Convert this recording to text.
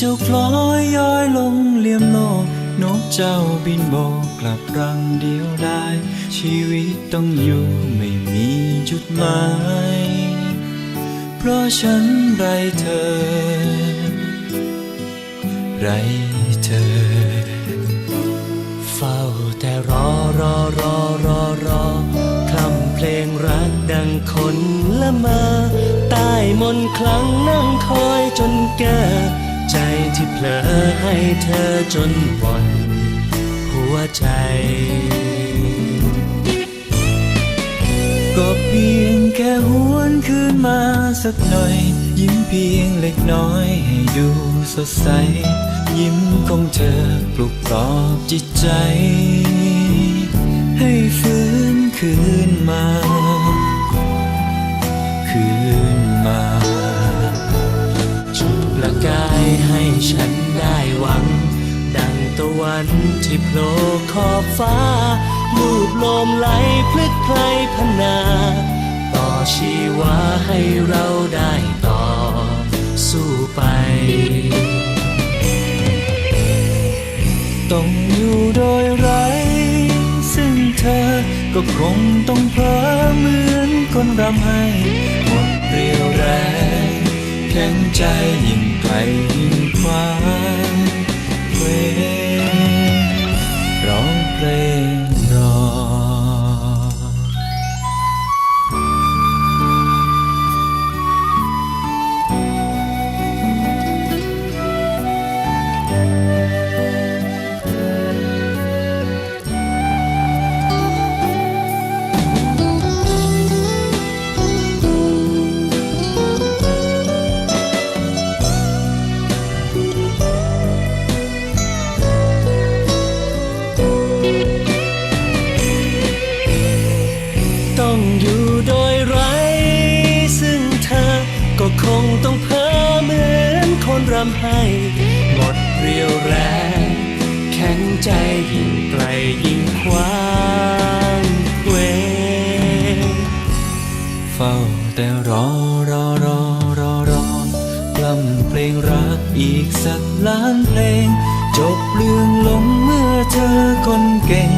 ตะวันเจ้าคล้อยย้อยลงเลี่ยมโลกนกเจ้าบินโบกลับรังเดียวได้ ชีวิตต้องอยู่ไม่มีจุดหมาย เพราะฉันไรเธอ ไรเธอ เฝ้าแต่รอรอรอรอรอคำเพลงรักดังคนละมอใต้มนคลังนั่งคอยจนแก่ ใจที่เผลอให้เธอจนหมดหัวใจ ก็เพียงแค่หวนคืนมาสักหน่อย ยิ้มเพียงเล็กน้อยให้ดูสดใส ยิ้มของเธอปลุกปลอบจิตใจ ให้ฟื้นคืนมา ฉันได้หวัง ดังตะวันที่โผล่ขอบฟ้าลูบลมไหลพลึกไพลพนา ต่อชีวาให้เราได้ต่อ สู้ไปต้องอยู่โดยไรซึ่งเธอก็คงต้องเพ้อเหมือนคนรำให้หมดเรียวแรงแข็งใจยิ่งไกล ต้องเพ้อเหมือนคนรำให้หมดเรียวแรง แข็งใจยิ่งไกลยิ่งคว้างเวเฝ้าแต่รอรอรอรอรอกล่ำเพลงรักอีกสักล้านเพลง จบเรื่องลงเมื่อเธอคนเก่ง